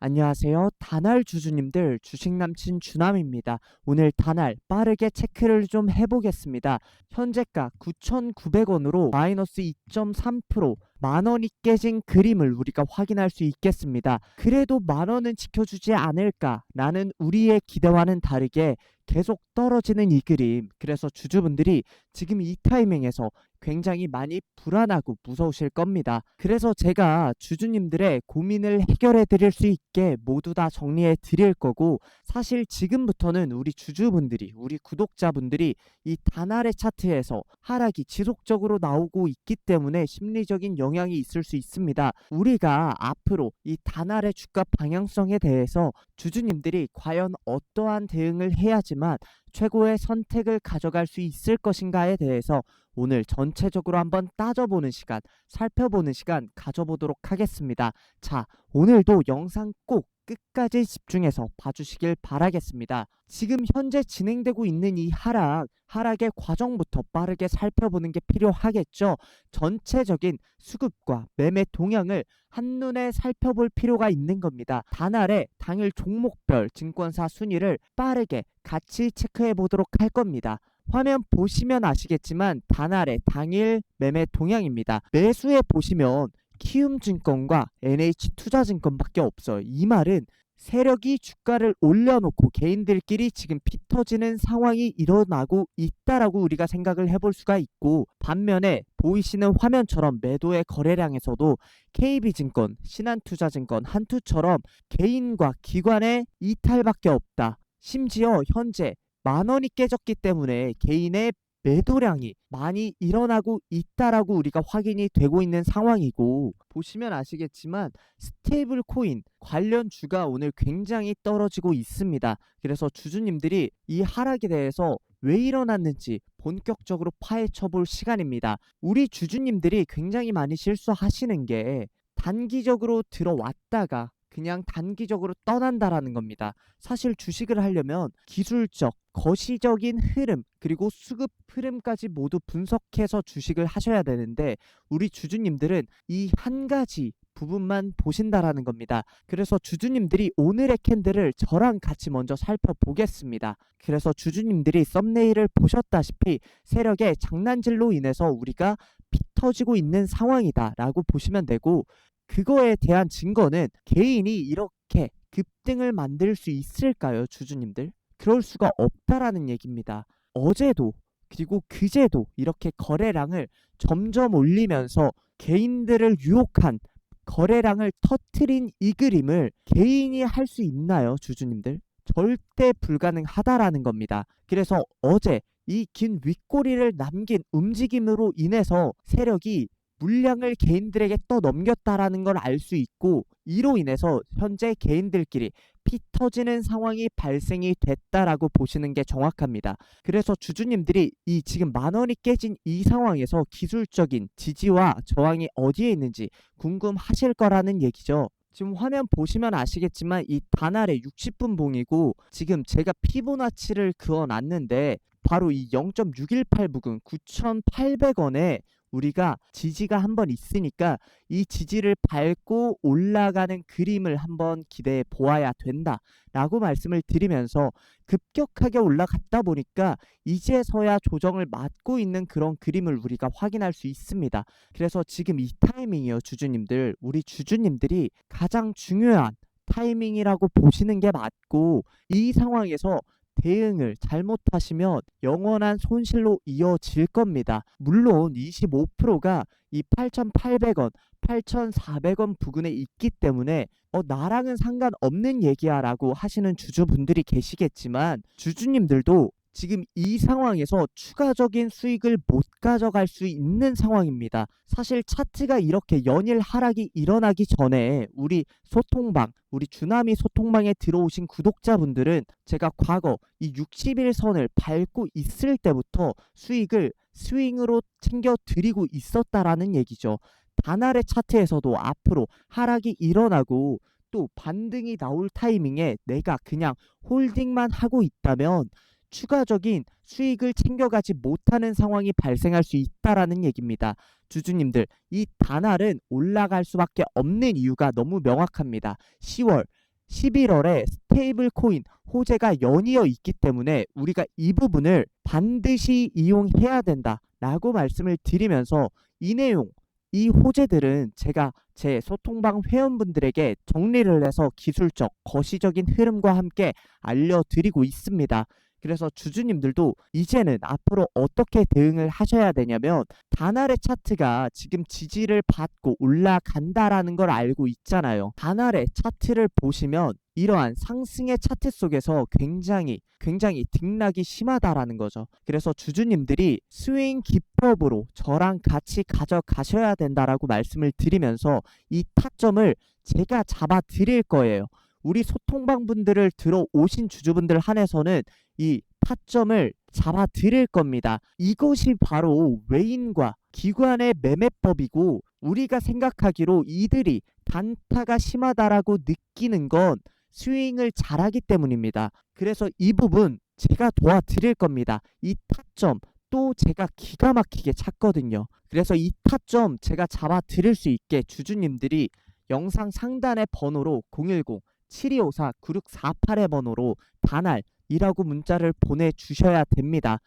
안녕하세요. 다날 주주님들 주식 남친 주남입니다. 오늘 다날 빠르게 체크를 좀 해보겠습니다. 현재가 9,900원으로 마이너스 2.3% 만원이 깨진 그림을 우리가 확인할 수 있겠습니다. 그래도 만원은 지켜주지 않을까? 라는 우리의 기대와는 다르게 계속 떨어지는 이 그림. 그래서 주주분들이 지금 이 타이밍에서 굉장히 많이 불안하고 무서우실 겁니다. 그래서 제가 주주님들의 고민을 해결해 드릴 수 있게 모두 다 정리해 드릴 거고 사실 지금부터는 우리 주주분들이 우리 구독자분들이 이 단알의 차트에서 하락이 지속적으로 나오고 있기 때문에 심리적인 영향이 있을 수 있습니다. 우리가 앞으로 이 단알의 주가 방향성에 대해서 주주님들이 과연 어떠한 대응을 해야지만 최고의 선택을 가져갈 수 있을 것인가에 대해서 오늘 전체적으로 한번 따져보는 시간, 살펴보는 시간 가져보도록 하겠습니다. 자, 오늘도 영상 꼭 끝까지 집중해서 봐주시길 바라겠습니다. 지금 현재 진행되고 있는 이 하락, 하락의 과정부터 빠르게 살펴보는 게 필요하겠죠. 전체적인 수급과 매매 동향을 한눈에 살펴볼 필요가 있는 겁니다. 단알의 당일 종목별 증권사 순위를 빠르게 같이 체크해 보도록 할 겁니다. 화면 보시면 아시겠지만 단알의 당일 매매 동향입니다. 매수에 보시면 키움증권과 NH투자증권밖에 없어요. 이 말은 세력이 주가를 올려놓고 개인들끼리 지금 피 터지는 상황이 일어나고 있다라고 우리가 생각을 해볼 수가 있고 반면에 보이시는 화면처럼 매도의 거래량에서도 KB증권, 신한투자증권, 한투처럼 개인과 기관의 이탈밖에 없다. 심지어 현재 만 원이 깨졌기 때문에 개인의 매도량이 많이 일어나고 있다라고 우리가 확인이 되고 있는 상황이고 보시면 아시겠지만 스테이블 코인 관련 주가 오늘 굉장히 떨어지고 있습니다. 그래서 주주님들이 이 하락에 대해서 왜 일어났는지 본격적으로 파헤쳐 볼 시간입니다. 우리 주주님들이 굉장히 많이 실수하시는 게 단기적으로 들어왔다가 그냥 단기적으로 떠난다라는 겁니다. 사실 주식을 하려면 기술적, 거시적인 흐름, 그리고 수급 흐름까지 모두 분석해서 주식을 하셔야 되는데 우리 주주님들은 이 한 가지 부분만 보신다라는 겁니다. 그래서 주주님들이 오늘의 캔들을 저랑 같이 먼저 살펴보겠습니다. 그래서 주주님들이 썸네일을 보셨다시피 세력의 장난질로 인해서 우리가 피 터지고 있는 상황이다라고 보시면 되고 그거에 대한 증거는 개인이 이렇게 급등을 만들 수 있을까요, 주주님들? 그럴 수가 없다라는 얘기입니다. 어제도 그리고 그제도 이렇게 거래량을 점점 올리면서 개인들을 유혹한 거래량을 터트린 이 그림을 개인이 할 수 있나요, 주주님들? 절대 불가능하다라는 겁니다. 그래서 어제 이 긴 윗꼬리를 남긴 움직임으로 인해서 세력이 물량을 개인들에게 또 넘겼다라는 걸 알 수 있고 이로 인해서 현재 개인들끼리 피 터지는 상황이 발생이 됐다라고 보시는 게 정확합니다. 그래서 주주님들이 이 지금 만 원이 깨진 이 상황에서 기술적인 지지와 저항이 어디에 있는지 궁금하실 거라는 얘기죠. 지금 화면 보시면 아시겠지만 이 단알의 60분 봉이고 지금 제가 피보나치를 그어 놨는데 바로 이 0.618 부근 9,800원에 우리가 지지가 한번 있으니까 이 지지를 밟고 올라가는 그림을 한번 기대해 보아야 된다 라고 말씀을 드리면서 급격하게 올라갔다 보니까 이제서야 조정을 맞고 있는 그런 그림을 우리가 확인할 수 있습니다. 그래서 지금 이 타이밍이요, 주주님들. 우리 주주님들이 가장 중요한 타이밍이라고 보시는 게 맞고 이 상황에서 대응을 잘못하시면 영원한 손실로 이어질 겁니다. 물론 25%가 이 8,800원, 8,400원 부근에 있기 때문에 어, 나랑은 상관없는 얘기야 라고 하시는 주주분들이 계시겠지만 주주님들도 지금 이 상황에서 추가적인 수익을 못 가져갈 수 있는 상황입니다. 사실 차트가 이렇게 연일 하락이 일어나기 전에 우리 소통방, 우리 주나미 소통방에 들어오신 구독자분들은 제가 과거 이 60일 선을 밟고 있을 때부터 수익을 스윙으로 챙겨 드리고 있었다라는 얘기죠. 단알의 차트에서도 앞으로 하락이 일어나고 또 반등이 나올 타이밍에 내가 그냥 홀딩만 하고 있다면 추가적인 수익을 챙겨가지 못하는 상황이 발생할 수 있다라는 얘기입니다. 주주님들, 이 단알은 올라갈 수밖에 없는 이유가 너무 명확합니다. 10월 11월에 스테이블 코인 호재가 연이어 있기 때문에 우리가 이 부분을 반드시 이용해야 된다라고 말씀을 드리면서 이 내용, 이 호재들은 제가 제 소통방 회원분들에게 정리를 해서 기술적, 거시적인 흐름과 함께 알려드리고 있습니다. 그래서 주주님들도 이제는 앞으로 어떻게 대응을 하셔야 되냐면 단알의 차트가 지금 지지를 받고 올라간다라는 걸 알고 있잖아요. 단알의 차트를 보시면 이러한 상승의 차트 속에서 굉장히 굉장히 등락이 심하다라는 거죠. 그래서 주주님들이 스윙 기법으로 저랑 같이 가져가셔야 된다라고 말씀을 드리면서 이 타점을 제가 잡아 드릴 거예요. 우리 소통방 분들을 들어오신 주주분들 한해서는 이 타점을 잡아 드릴 겁니다. 이것이 바로 외인과 기관의 매매법이고 우리가 생각하기로 이들이 단타가 심하다라고 느끼는 건 스윙을 잘하기 때문입니다. 그래서 이 부분 제가 도와드릴 겁니다. 이 타점 또 제가 기가 막히게 찾거든요. 그래서 이 타점 제가 잡아 드릴 수 있게 주주님들이 영상 상단의 번호로 010 7254 9648의 번호로 단알이라고 문자를 보내주셔야 됩니다.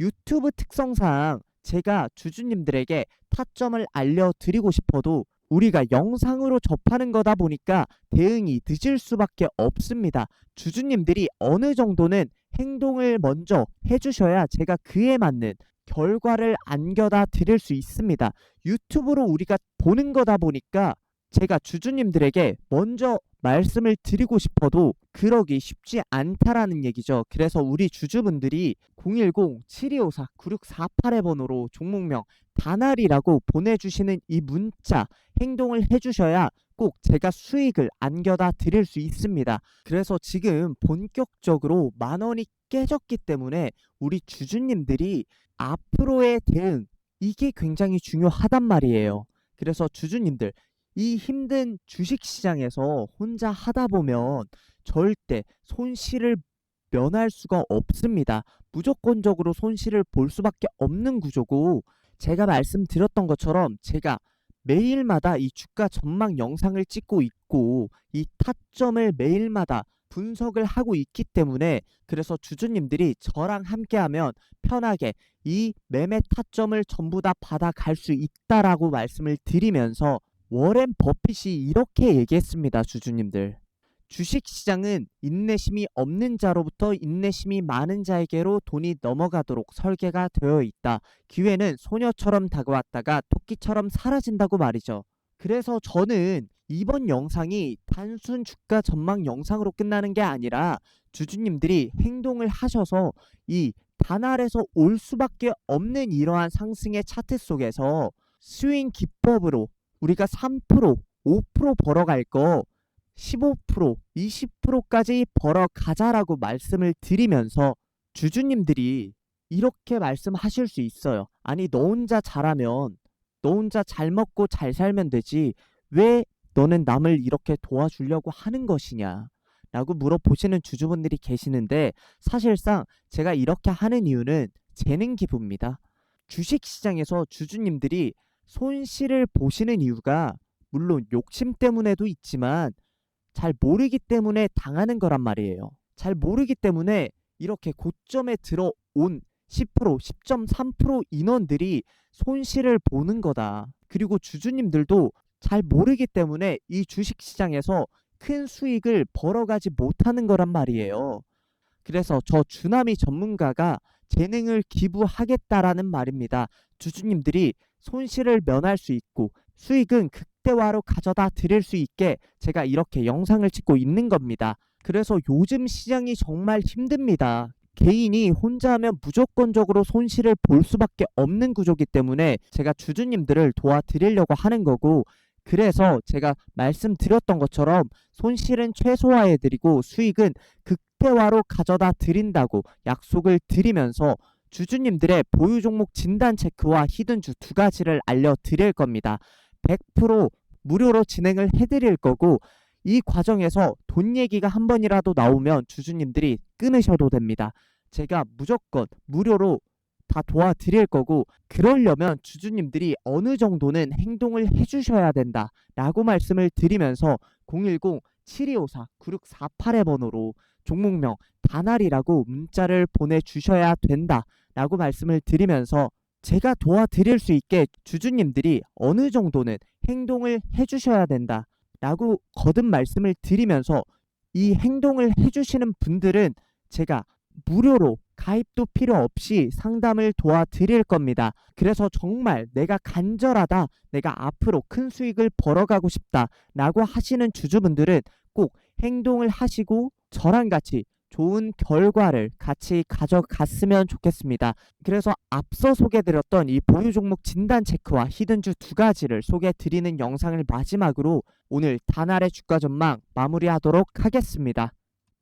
유튜브 특성상 제가 주주님들에게 타점을 알려드리고 싶어도 우리가 영상으로 접하는 거다 보니까 대응이 늦을 수밖에 없습니다. 주주님들이 어느 정도는 행동을 먼저 해주셔야 제가 그에 맞는 결과를 안겨다 드릴 수 있습니다. 유튜브로 우리가 보는 거다 보니까 제가 주주님들에게 먼저 말씀을 드리고 싶어도 그러기 쉽지 않다라는 얘기죠. 그래서 우리 주주분들이 010-7254-9648의 번호로 종목명 단알이라고 보내주시는 이 문자 행동을 해주셔야 꼭 제가 수익을 안겨다 드릴 수 있습니다. 그래서 지금 본격적으로 만 원이 깨졌기 때문에 우리 주주님들이 앞으로의 대응 이게 굉장히 중요하단 말이에요. 그래서 주주님들 이 힘든 주식 시장에서 혼자 하다 보면 절대 손실을 면할 수가 없습니다. 무조건적으로 손실을 볼 수밖에 없는 구조고 제가 말씀드렸던 것처럼 제가 매일마다 이 주가 전망 영상을 찍고 있고 이 타점을 매일마다 분석을 하고 있기 때문에 그래서 주주님들이 저랑 함께하면 편하게 이 매매 타점을 전부 다 받아갈 수 있다라고 말씀을 드리면서 워렌 버핏이 이렇게 얘기했습니다, 주주님들. 주식 시장은 인내심이 없는 자로부터 인내심이 많은 자에게로 돈이 넘어가도록 설계가 되어 있다. 기회는 소녀처럼 다가왔다가 토끼처럼 사라진다고 말이죠. 그래서 저는 이번 영상이 단순 주가 전망 영상으로 끝나는 게 아니라 주주님들이 행동을 하셔서 이 단알에서 올 수밖에 없는 이러한 상승의 차트 속에서 스윙 기법으로 우리가 3%, 5% 벌어갈 거 15%, 20%까지 벌어가자라고 말씀을 드리면서 주주님들이 이렇게 말씀하실 수 있어요. 아니, 너 혼자 잘하면, 너 혼자 잘 먹고 잘 살면 되지. 왜 너는 남을 이렇게 도와주려고 하는 것이냐? 라고 물어보시는 주주분들이 계시는데, 사실상 제가 이렇게 하는 이유는 재능 기부입니다. 주식 시장에서 주주님들이 손실을 보시는 이유가 물론 욕심 때문에도 있지만 잘 모르기 때문에 당하는 거란 말이에요. 잘 모르기 때문에 이렇게 고점에 들어온 10%, 10.3% 인원들이 손실을 보는 거다. 그리고 주주님들도 잘 모르기 때문에 이 주식 시장에서 큰 수익을 벌어가지 못하는 거란 말이에요. 그래서 저 주남이 전문가가 재능을 기부하겠다라는 말입니다. 주주님들이 손실을 면할 수 있고 수익은 극대화로 가져다 드릴 수 있게 제가 이렇게 영상을 찍고 있는 겁니다. 그래서 요즘 시장이 정말 힘듭니다. 개인이 혼자 하면 무조건적으로 손실을 볼 수밖에 없는 구조기 때문에 제가 주주님들을 도와드리려고 하는 거고 그래서 제가 말씀드렸던 것처럼 손실은 최소화해드리고 수익은 극대화로 가져다 드린다고 약속을 드리면서 주주님들의 보유 종목 진단 체크와 히든주 두 가지를 알려드릴 겁니다. 100% 무료로 진행을 해드릴 거고 이 과정에서 돈 얘기가 한 번이라도 나오면 주주님들이 끊으셔도 됩니다. 제가 무조건 무료로 다 도와드릴 거고 그러려면 주주님들이 어느 정도는 행동을 해주셔야 된다 라고 말씀을 드리면서 010 7254 9648의 번호로 종목명 단알이라고 문자를 보내주셔야 된다 라고 말씀을 드리면서 제가 도와드릴 수 있게 주주님들이 어느 정도는 행동을 해주셔야 된다 라고 거듭 말씀을 드리면서 이 행동을 해주시는 분들은 제가 무료로 가입도 필요 없이 상담을 도와드릴 겁니다. 그래서 정말 내가 간절하다, 내가 앞으로 큰 수익을 벌어가고 싶다 라고 하시는 주주분들은 꼭 행동을 하시고 저랑 같이 좋은 결과를 같이 가져갔으면 좋겠습니다. 그래서 앞서 소개드렸던 이 보유 종목 진단 체크와 히든주 두 가지를 소개드리는 영상을 마지막으로 오늘 단알의 주가 전망 마무리하도록 하겠습니다.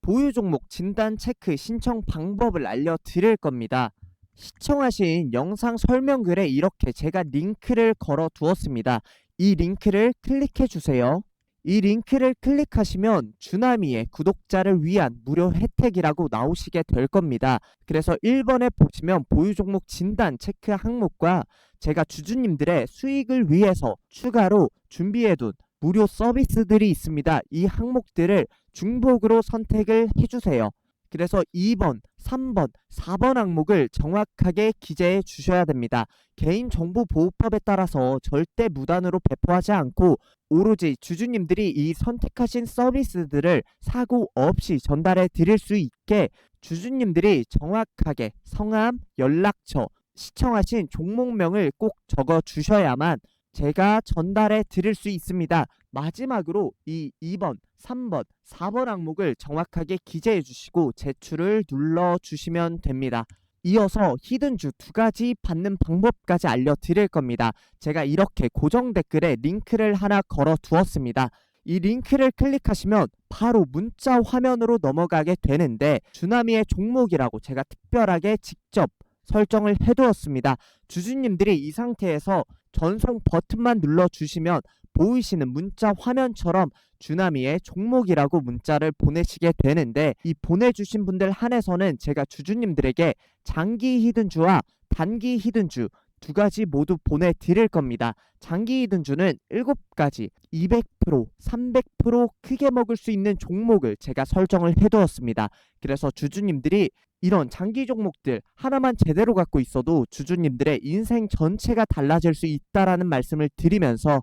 보유 종목 진단 체크 신청 방법을 알려드릴 겁니다. 시청하신 영상 설명글에 이렇게 제가 링크를 걸어 두었습니다. 이 링크를 클릭해 주세요. 이 링크를 클릭하시면 주나미의 구독자를 위한 무료 혜택이라고 나오시게 될 겁니다. 그래서 1번에 보시면 보유 종목 진단 체크 항목과 제가 주주님들의 수익을 위해서 추가로 준비해둔 무료 서비스들이 있습니다. 이 항목들을 중복으로 선택을 해주세요. 그래서 2번, 3번, 4번 항목을 정확하게 기재해 주셔야 됩니다. 개인정보보호법에 따라서 절대 무단으로 배포하지 않고 오로지 주주님들이 이 선택하신 서비스들을 사고 없이 전달해 드릴 수 있게 주주님들이 정확하게 성함, 연락처, 시청하신 종목명을 꼭 적어 주셔야만 제가 전달해 드릴 수 있습니다. 마지막으로 이 2번, 3번, 4번 항목을 정확하게 기재해 주시고 제출을 눌러 주시면 됩니다. 이어서 히든주 두 가지 받는 방법까지 알려드릴 겁니다. 제가 이렇게 고정 댓글에 링크를 하나 걸어 두었습니다. 이 링크를 클릭하시면 바로 문자 화면으로 넘어가게 되는데 주나미의 종목이라고 제가 특별하게 직접 설정을 해두었습니다. 주주님들이 이 상태에서 전송 버튼만 눌러주시면 보이시는 문자 화면처럼 주나미의 종목이라고 문자를 보내시게 되는데 이 보내주신 분들 한해서는 제가 주주님들에게 장기 히든주와 단기 히든주 두 가지 모두 보내드릴 겁니다. 장기 히든주는 7가지 200% 300% 크게 먹을 수 있는 종목을 제가 설정을 해두었습니다. 그래서 주주님들이 이런 장기 종목들 하나만 제대로 갖고 있어도 주주님들의 인생 전체가 달라질 수 있다라는 말씀을 드리면서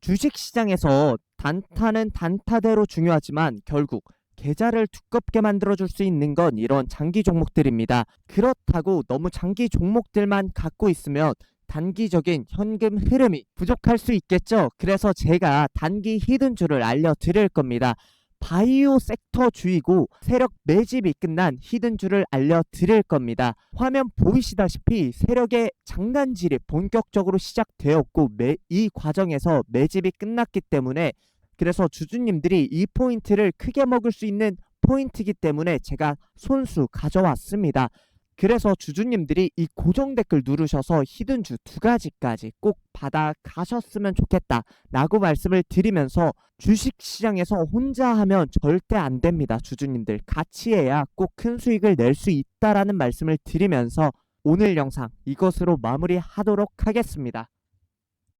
주식 시장에서 단타는 단타대로 중요하지만 결국 계좌를 두껍게 만들어줄 수 있는 건 이런 장기 종목들입니다. 그렇다고 너무 장기 종목들만 갖고 있으면 단기적인 현금 흐름이 부족할 수 있겠죠. 그래서 제가 단기 히든주를 알려드릴 겁니다. 바이오 섹터 주이고 세력 매집이 끝난 히든주를 알려드릴 겁니다. 화면 보이시다시피 세력의 장난질이 본격적으로 시작되었고 매, 이 과정에서 매집이 끝났기 때문에 그래서 주주님들이 이 포인트를 크게 먹을 수 있는 포인트이기 때문에 제가 손수 가져왔습니다. 그래서 주주님들이 이 고정 댓글 누르셔서 히든주 두 가지까지 꼭 받아 가셨으면 좋겠다 라고 말씀을 드리면서 주식 시장에서 혼자 하면 절대 안 됩니다. 주주님들 같이 해야 꼭 큰 수익을 낼 수 있다라는 말씀을 드리면서 오늘 영상 이것으로 마무리하도록 하겠습니다.